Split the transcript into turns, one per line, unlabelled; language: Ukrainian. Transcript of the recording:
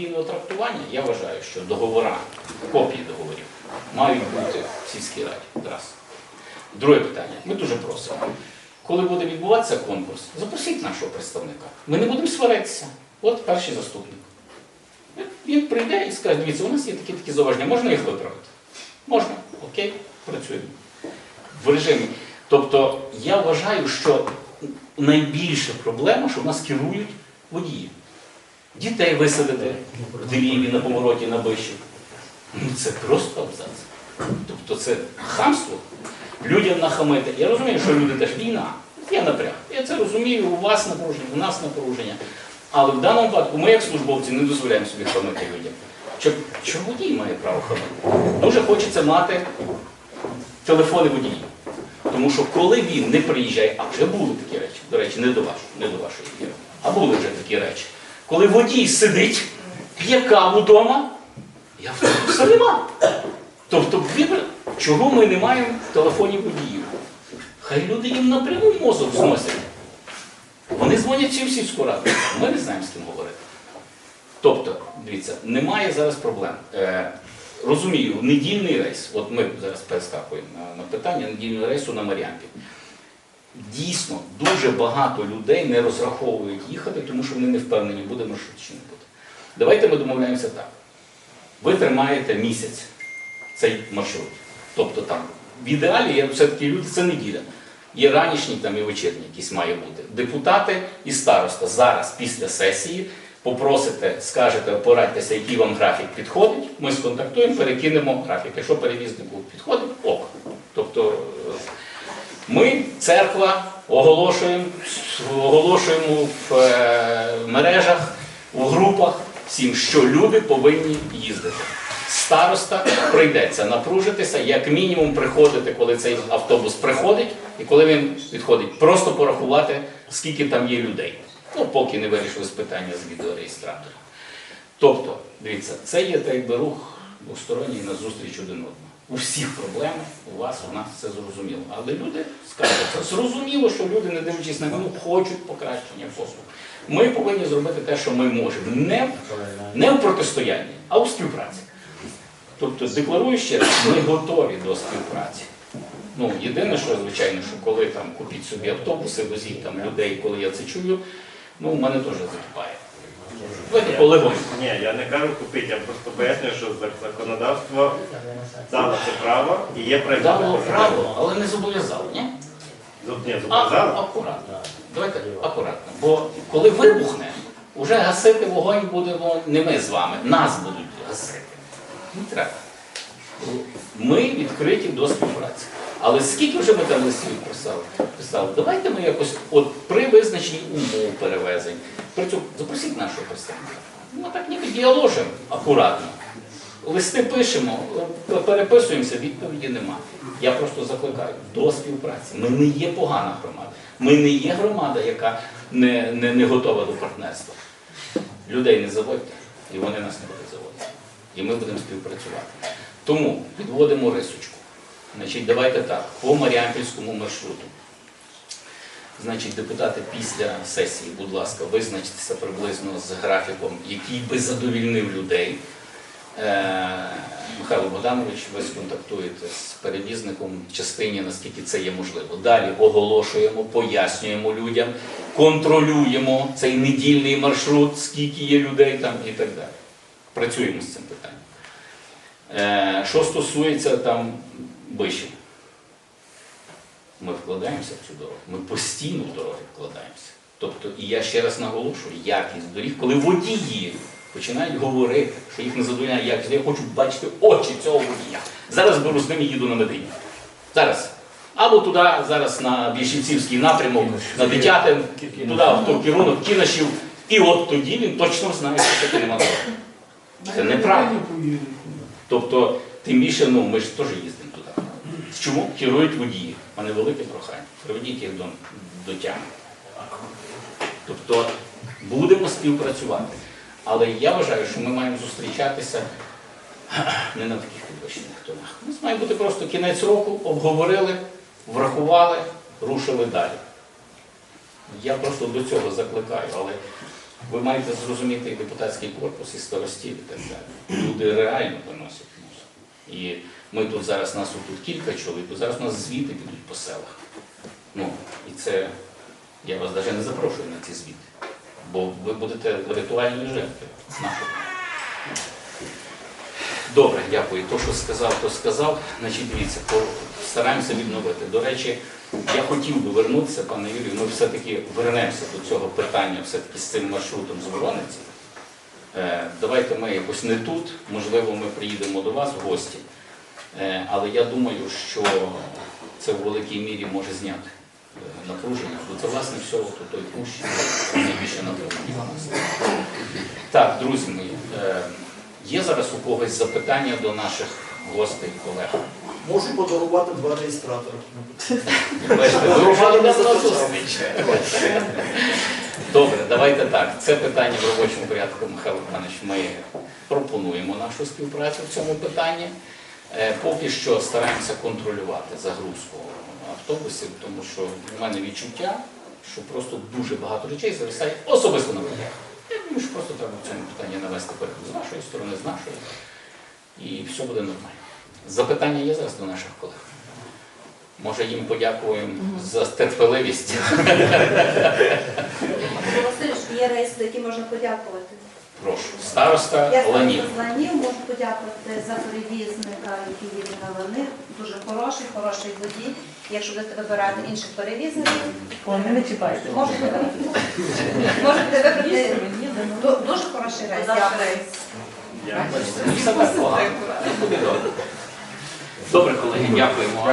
подвійного трактування, я вважаю, що договора, копії договорів мають бути в сільській раді. Раз. Друге питання. Ми дуже просимо. Коли буде відбуватися конкурс, запросіть нашого представника. Ми не будемо сваритися. От перший заступник. Він прийде і скаже, дивіться, у нас є такі такі зауваження, можна їх виправити? Можна, окей, працюємо. В режимі. Тобто я вважаю, що найбільша проблема, що в нас керують водії. Дітей висадити в Деліві на повороті на биші. Ну це просто абзац. Тобто це хамство. Людям нахамити. Я розумію, що люди теж війна. Є напряг. Я це розумію, у вас напруження, у нас напруження. Але в даному випадку ми, як службовці, не дозволяємо собі хамити людям. Чи водій має право хамити? Дуже хочеться мати телефони водіїв. Тому що коли він не приїжджає, а вже були такі речі, до речі, не до вашої, не до вашої а були вже такі речі. Коли водій сидить, п'є каву вдома, я автобуса нема. Тобто, чого ми не маємо телефонів водіїв? Хай люди їм напряму мозок зносять. Вони дзвонять всі в сільську раду. Ми не знаємо, з ким говорити. Тобто, дивіться, немає зараз проблем. Е, розумію, недільний рейс, от ми зараз перескакуємо на питання недільного рейсу на Маріампі. Дійсно, дуже багато людей не розраховують їхати, тому що вони не впевнені, буде маршрут чи не буде. Давайте ми домовляємося так. Ви тримаєте місяць цей маршрут. Тобто там в ідеалі є все-таки люди, це неділя. Є ранішній там і вечірній якийсь має бути. Депутати і староста зараз після сесії попросите, скажете, порадьтеся, який вам графік підходить. Ми сконтактуємо, перекинемо графік. Якщо перевізнику підходить, ок. Тобто е, ми, церква, оголошуємо, оголошуємо в е, мережах, у групах всім, що люди повинні їздити. Староста прийдеться напружитися, як мінімум приходити, коли цей автобус приходить, і коли він відходить, просто порахувати, скільки там є людей. Ну, поки не вирішили питання з відеореєстратором. Тобто, дивіться, це є так якби рух двосторонній на зустріч один одному. У всіх проблемах, у вас, у нас це зрозуміло. Але люди скажуть, зрозуміло, що люди, не дивлячись на війну, хочуть покращення послуг. Ми повинні зробити те, що ми можемо. Не, не в протистоянні, а у співпраці. Тобто, декларую ще раз, ми готові до співпраці. Ну, єдине, що, звичайно, що коли там купіть собі автобуси, возіть там людей, коли я це чую, ну, в мене теж закипає. Давайте.
Ні, я не кажу купити, я просто пояснюю, що законодавство дало це право і є правила.
Дало право, але не зобов'язало, ні?
Зоб- Ні,
А,
зобов'язало.
акуратно. Давайте акуратно. Бо коли вибухне, вже гасити вогонь будемо не ми з вами, нас будуть гасити. Не треба. Ми відкриті до співпраці. Але скільки вже ми там листів писали? писали? Давайте ми якось от при визначенні умов перевезень. При цьому запросіть нашого представника. Ми так ніби діаложимо акуратно. Листи пишемо, е, переписуємося, відповіді нема. Я просто закликаю до співпраці. Ми не є погана громада. Ми не є громада, яка не, не, не готова до партнерства. Людей не заводьте, і вони нас не будуть заводити. І ми будемо співпрацювати. Тому підводимо рисочку. Значить, давайте так, по Маріампільському маршруту. Значить, депутати після сесії, будь ласка, визначтеся приблизно з графіком, який би задовільнив людей. Е, Михайло Богданович, ви сконтактуєте з перевізником в частині, наскільки це є можливо. Далі оголошуємо, пояснюємо людям, контролюємо цей недільний маршрут, скільки є людей там і так далі. Працюємо з цим питанням. Е, Що стосується там бишів, ми вкладаємося в цю дорогу. Ми постійно в дороги вкладаємося. Тобто, і я ще раз наголошую, якість доріг, коли водії починають говорити, що їх не задовольняє якість, я хочу бачити очі цього водія. Зараз беру з ним і їду на медині. Зараз. Або туди, зараз на Більшівцівський напрямок, на Дитятин, туди в той керунок, Кінашів. І от тоді він точно знає, що це нема дороги. Це неправда. Тобто, тим більше, ну, ми ж теж їздимо. Чому керують водії? У мене велике прохання. Приведіть їх до, до тями. Тобто будемо співпрацювати. Але я вважаю, що ми маємо зустрічатися не на таких підвищених тонах. У нас має бути просто кінець року, обговорили, врахували, рушили далі. Я просто до цього закликаю, але Ви маєте зрозуміти і депутатський корпус, і старостів, і так далі. Люди реально мусор. І ми тут зараз, нас тут кілька чоловік, зараз у нас звіти підуть по селах. Ну, і це, я вас навіть не запрошую на ці звіти, бо ви будете ритуальною жертвою нашого. Добре, дякую. То, що сказав, то сказав. Значить, дивіться, стараємося відновити. До речі, я хотів би вернутися, пане Юрію, ми все-таки вернемося до цього питання все-таки з цим маршрутом з Воронеці. Е, давайте ми якось не тут, можливо, ми приїдемо до вас в гості. Е, але я думаю, що це в великій мірі може зняти е, напруження. Бо це, власне, все, от той кущ, найбільше напруження. Так, друзі мої, є зараз у когось запитання до наших гостей, колег?
Можу подарувати два реєстратори.
Вже давно зустріч. Добре, давайте так. Це питання в робочому порядку, Михайло Іванович. Ми пропонуємо нашу співпрацю в цьому питанні. Е, Поки що стараємося контролювати загрузку автобусів, тому що в мене відчуття, що просто дуже багато речей зависає особисто на водіях. Я думаю, що просто треба в цьому питанні навести порядок з нашої сторони, з нашої, і все буде нормально. Запитання є зараз до наших колег. Може їм подякуємо за терпеливість.
Васильович, є рейс, за який можна подякувати.
Прошу. Староста
Я
Ланів.
Ланів можу подякувати за перевізника, який їде на Лани. Дуже хороший, хороший водій. Якщо будете вибирати інших перевізників,
не не чіпайте.
можете вибрати. Дуже хороший рейс. Дякую.
Дякую.
Все так погано. Буде добре. Добре, колеги, дякуємо.